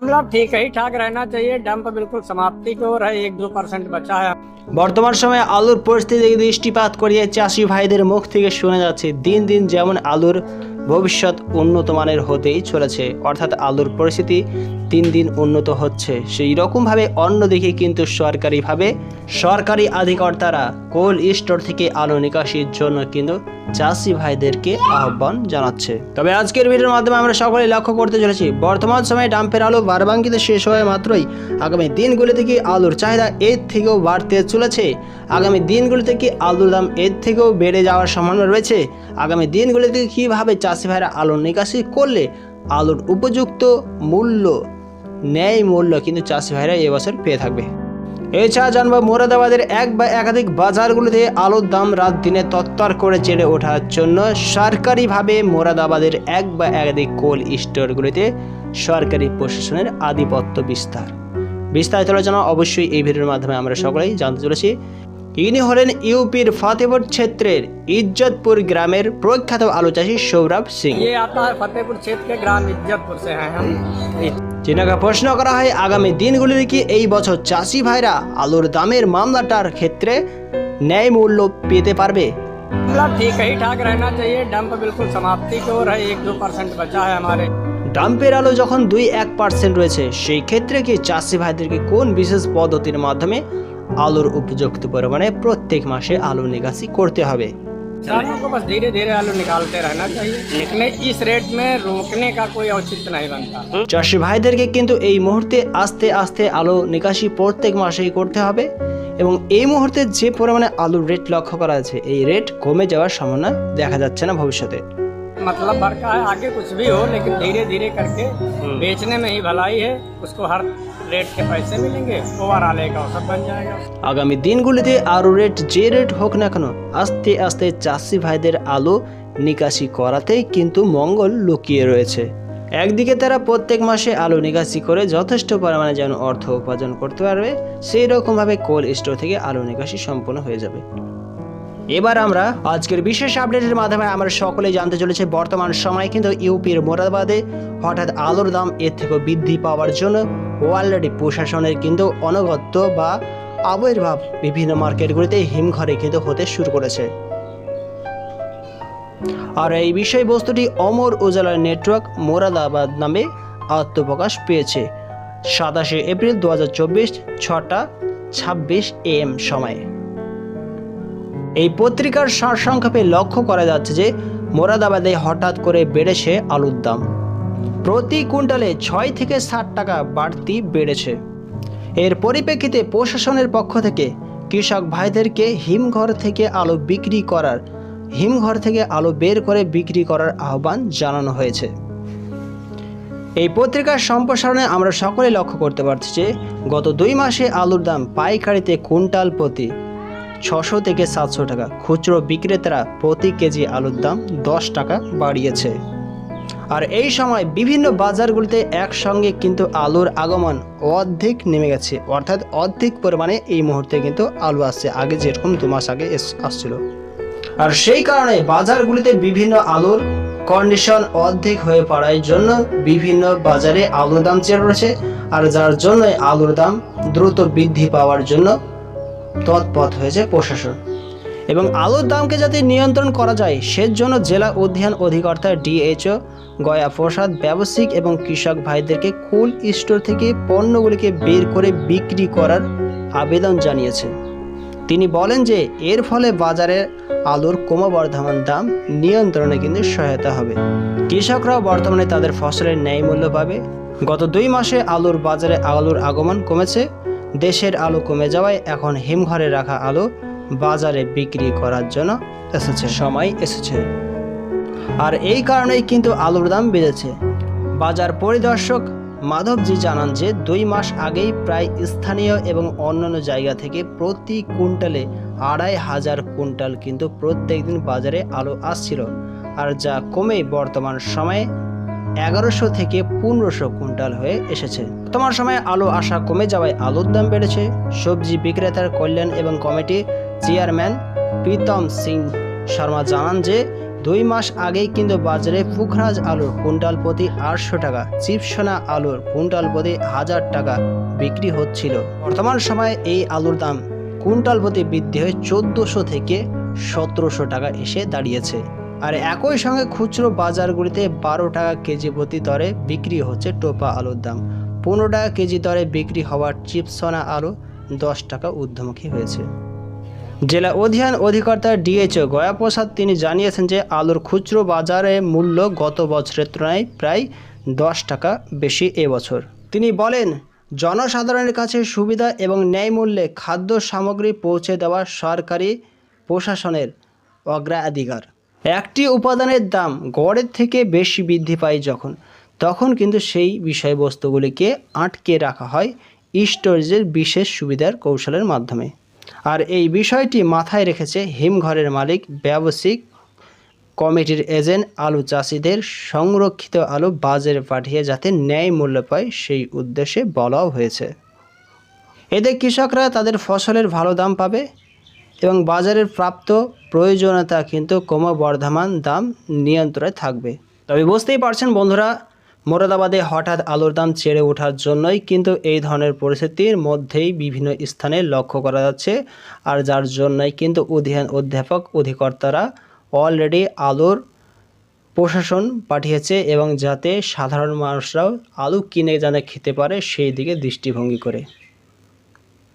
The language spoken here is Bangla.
मामला ठीक ही ठाक रहना चाहिए डंप बिल्कुल समाप्ति की ओर है एक दो परसेंट बचा है বর্তমান সময়ে আলুর পরিস্থিতি দৃষ্টিপাত করিয়ে চাষি ভাইদের মুখ থেকে শোনা যাচ্ছে দিন দিন যেমন আলুর ভবিষ্যৎ উন্নত মানের হতেই চলেছে অর্থাৎ আলুর পরিস্থিতি দিন দিন উন্নত হচ্ছে সেই রকমভাবে অন্যদিকে কিন্তু সরকারিভাবে সরকারি আধিকর্তারা কোল্ড স্টোর থেকে আলু নিকাশির জন্য কিন্তু চাষি ভাইদেরকে আহ্বান জানাচ্ছে। তবে আজকের ভিডিওর মাধ্যমে আমরা সকলে লক্ষ্য করতে চলেছি, বর্তমান সময়ে ডাম্পের আলু বারবাঙ্কিতে শেষ হওয়া মাত্রই আগামী দিনগুলিতে কি আলুর চাহিদা এর থেকেও বাড়তে চলেছে। আগামী দিনগুলিতে কি আলুর দাম এর থেকেও বেড়ে যাওয়ার সম্ভাবনা রয়েছে। আগামী দিনগুলিতে কীভাবে চাষি ভাইরা আলুর নিকাশি করলে আলুর উপযুক্ত মূল্য, ন্যায় মূল্য কিন্তু চাষি ভাইরা এবছর পেয়ে থাকবে? এছাড়া জানব মোরাদাবাদের এক বা একাধিক বাজারগুলিতে আলুর দাম রাত দিনে তত্তর করে চেড়ে ওঠার জন্য সরকারিভাবে মোরাদাবাদের এক বা একাধিক কোল স্টোরগুলিতে সরকারি প্রশাসনের আধিপত্য বিস্তার। বিস্তারিত আলোচনা অবশ্যই এই ভিডিওর মাধ্যমে আমরা সকলেই জানতে চলেছি। ইনি হলেন ইউপির ফতেপুর ক্ষেত্রের ইজ্জতপুর গ্রামের প্রখ্যাত আলু চাষী সৌরভ সিং। ফতেপুর প্রশ্ন করা হয় আগামী দিনগুলিতে কি এই বছর চাষি ভাইরা আলুর দামের মামলাটার ক্ষেত্রে ন্যায় মূল্য পেতে পারবে ডাম্পের আলো যখন দুই এক পার্সেন্ট রয়েছে সেই ক্ষেত্রে কি চাষি ভাইদেরকে কোন বিশেষ পদ্ধতির মাধ্যমে আলুর উপযুক্ত পরিমাণে প্রত্যেক মাসে আলু নিকাশি করতে হবে किसानों को बस धीरे धीरे आलू निकालते रहना चाहिए लेकिन इस रेट में रोकने का कोई औचित्य नहीं बनता চাষি ভাইদেরকে কিন্তু এই মুহূর্তে আস্তে আস্তে আলু নিকাশি প্রত্যেক মাসেই করতে হবে এবং এই মুহূর্তে যে পরিমাণে আলুর রেট লক্ষ্য করা আছে এই রেট কমে যাওয়ার সম্ভাবনা দেখা যাচ্ছে না ভবিষ্যতে मतलब बड़का है आगे कुछ भी हो लेकिन धीरे धीरे करके बेचने में ही भलाई है उसको हर रेट के पैसे मिलेंगे ओवरऑल एक औसत बन जाएगा আগামী দিনগুলিতে আলু রেট যে রেট হোক না কেন আস্তে আস্তে চাষি ভাইদের আলু নিকাশি করাতেই কিন্তু মঙ্গল লুকিয়ে রয়েছে একদিকে তারা প্রত্যেক মাসে আলু নিকাশি করে যথেষ্ট পরিমাণে যেন অর্থ উপার্জন করতে পারবে সেই রকমভাবে কোল্ড স্টোর থেকে আলু নিকাশি সম্পূর্ণ হয়ে যাবে এবার আমরা আজকের বিশেষ আপডেটের মাধ্যমে আমরা সকলে জানতে চলেছে, বর্তমান সময় কিন্তু ইউপির মোরাদাবাদে হঠাৎ আলুর দাম এর থেকেও বৃদ্ধি পাওয়ার জন্য অলরেডি প্রশাসনের কিন্তু অনগত্য বা আবির্ভাব বিভিন্ন মার্কেটগুলিতে হিমঘরে কিন্তু হতে শুরু করেছে। আর এই বিষয়বস্তুটি অমর উজালার নেটওয়ার্ক মোরাদাবাদ নামে আত্মপ্রকাশ পেয়েছে। সাতাশে এপ্রিল দু হাজার চব্বিশ, ছটা ছাব্বিশ এম সময়ে। এই পত্রিকার সারসংক্ষেপে লক্ষ্য করা যাচ্ছে যে মোরাদাবাদে হঠাৎ করে বেড়েছে আলুর দাম। প্রতি কুইন্টালে ছয় থেকে ষাট টাকা বাড়তি বেড়েছে। এর পরিপ্রেক্ষিতে প্রশাসনের পক্ষ থেকে কৃষক ভাইদেরকে হিমঘর থেকে আলু বিক্রি করার, হিমঘর থেকে আলু বের করে বিক্রি করার আহ্বান জানানো হয়েছে। এই পত্রিকার সম্প্রসারণে আমরা সকলে লক্ষ্য করতে পারছি যে গত দুই মাসে আলুর দাম পাইকারিতে কুইন্টাল প্রতি ছশো থেকে সাতশো টাকা। খুচরো বিক্রেতারা প্রতি কেজি আলুর দাম দশ টাকা বাড়িয়েছে। আর এই সময় বিভিন্ন বাজারগুলিতে একসঙ্গে কিন্তু আলুর আগমন অর্ধেক নেমে গেছে। অর্থাৎ অর্ধেক পরিমাণে এই মুহূর্তে কিন্তু আলু আসছে। আগে যেরকম দু মাস আগে আসছিল। আর সেই কারণে বাজারগুলিতে বিভিন্ন আলুর কন্ডিশন অর্ধেক হয়ে পড়ার জন্য বিভিন্ন বাজারে আলুর দাম চেয়ে রয়েছে আর যার জন্য আলুর দাম দ্রুত বৃদ্ধি পাওয়ার জন্য তৎপথ হয়েছে প্রশাসন। এবং আলুর দামকে যাতে নিয়ন্ত্রণ করা যায়, সেজন্য জেলা উদ্যান অধিকর্তা ডিএইচও গয়া প্রসাদ ব্যবসায়িক এবং কৃষক ভাইদেরকে কুল স্টোর থেকে পণ্যগুলিকে বের করে বিক্রি করার আবেদন জানিয়েছে তিনি বলেন যে, এর ফলে বাজারে আলুর ক্রমবর্ধমান দাম নিয়ন্ত্রণে কিন্তু সহায়তা হবে। কৃষকরাও বর্তমানে তাদের ফসলের ন্যায় মূল্য পাবে। গত দুই মাসে আলুর বাজারে আলুর আগমন কমেছে। দেশের আলু কমে যাওয়ায় এখন হিমঘরে রাখা আলু বাজারে বিক্রি করার জন্য এসেছে, সময় এসেছে। আর এই কারণেই কিন্তু আলুর দাম বেড়েছে। বাজার পরিদর্শক মাধবজি জানান যে, দুই মাস আগেই প্রায় স্থানীয় এবং অন্যান্য জায়গা থেকে প্রতি কুইন্টালে আড়াই হাজার কুইন্টাল কিন্তু প্রত্যেক দিন বাজারে আলু আসছিল। আর যা কমে বর্তমান সময়ে এগারোশো থেকে পনেরোশো কুইন্টাল হয়ে এসেছে। বর্তমান সময়ে আলু আসা কমে যাওয়ায় আলুর দাম বেড়েছে। সবজি বিক্রেতার কল্যাণ এবং কমিটি চেয়ারম্যান প্রীতম সিং শর্মা জানান যে, দুই মাস আগেই কিন্তু বাজারে পুখরাজ আলুর কুইন্টাল প্রতি আটশো টাকা, চিপসোনা আলুর কুইন্টাল প্রতি হাজার টাকা বিক্রি হচ্ছিল। বর্তমান সময়ে এই আলুর দাম কুইন্টাল প্রতি বৃদ্ধি হয়ে চোদ্দোশো থেকে সতেরোশো টাকা এসে দাঁড়িয়েছে। আর একই সঙ্গে খুচরো বাজারগুলিতে বারো টাকা কেজি প্রতি দরে বিক্রি হচ্ছে টোপা আলুর দাম। পনেরো টাকা কেজি দরে বিক্রি হওয়ার চিপসোনা আলু দশ টাকা ঊর্ধ্বমুখী হয়েছে। জেলা অধিয়ান অধিকর্তা ডিএচও গয়াপ্রসাদ তিনি জানিয়েছেন যে আলুর খুচরো বাজারে মূল্য গত বছরের তুলনায় প্রায় দশ টাকা বেশি এবছর তিনি বলেন, জনসাধারণের কাছে সুবিধা এবং ন্যায় মূল্যে খাদ্য সামগ্রী পৌঁছে দেওয়া সরকারি প্রশাসনের অগ্রাধিকার। একটি উপাদানের দাম গড়ের থেকে বেশি বৃদ্ধি পায় যখন, তখন কিন্তু সেই বিষয়বস্তুগুলিকে আটকে রাখা হয় স্টোরেজের বিশেষ সুবিধার কৌশলের মাধ্যমে। আর এই বিষয়টি মাথায় রেখেছে হিমঘরের মালিক, ব্যবসায়িক কমিটির এজেন্ট, আলু চাষিদের সংরক্ষিত আলু বাজারে পাঠিয়ে যাতে ন্যায় মূল্য পায় সেই উদ্দেশ্যে বলাও হয়েছে। এতে কৃষকরা তাদের ফসলের ভালো দাম পাবে এবং বাজারের প্রাপ্ত প্রয়োজনীয়তা কিন্তু ক্রমবর্ধমান দাম নিয়ন্ত্রণে থাকবে। তবে বুঝতেই পারছেন বন্ধুরা, মোরাদাবাদে হঠাৎ আলুর দাম চেড়ে ওঠার জন্যই কিন্তু এই ধরনের পরিস্থিতির মধ্যেই বিভিন্ন স্থানে লক্ষ্য করা যাচ্ছে আর যার জন্যই কিন্তু অধিয়ান অধ্যাপক অধিকর্তারা অলরেডি আলুর প্রশাসন পাঠিয়েছে এবং যাতে সাধারণ মানুষরাও আলু কিনে যেন খেতে পারে সেই দিকে দৃষ্টিভঙ্গি করে।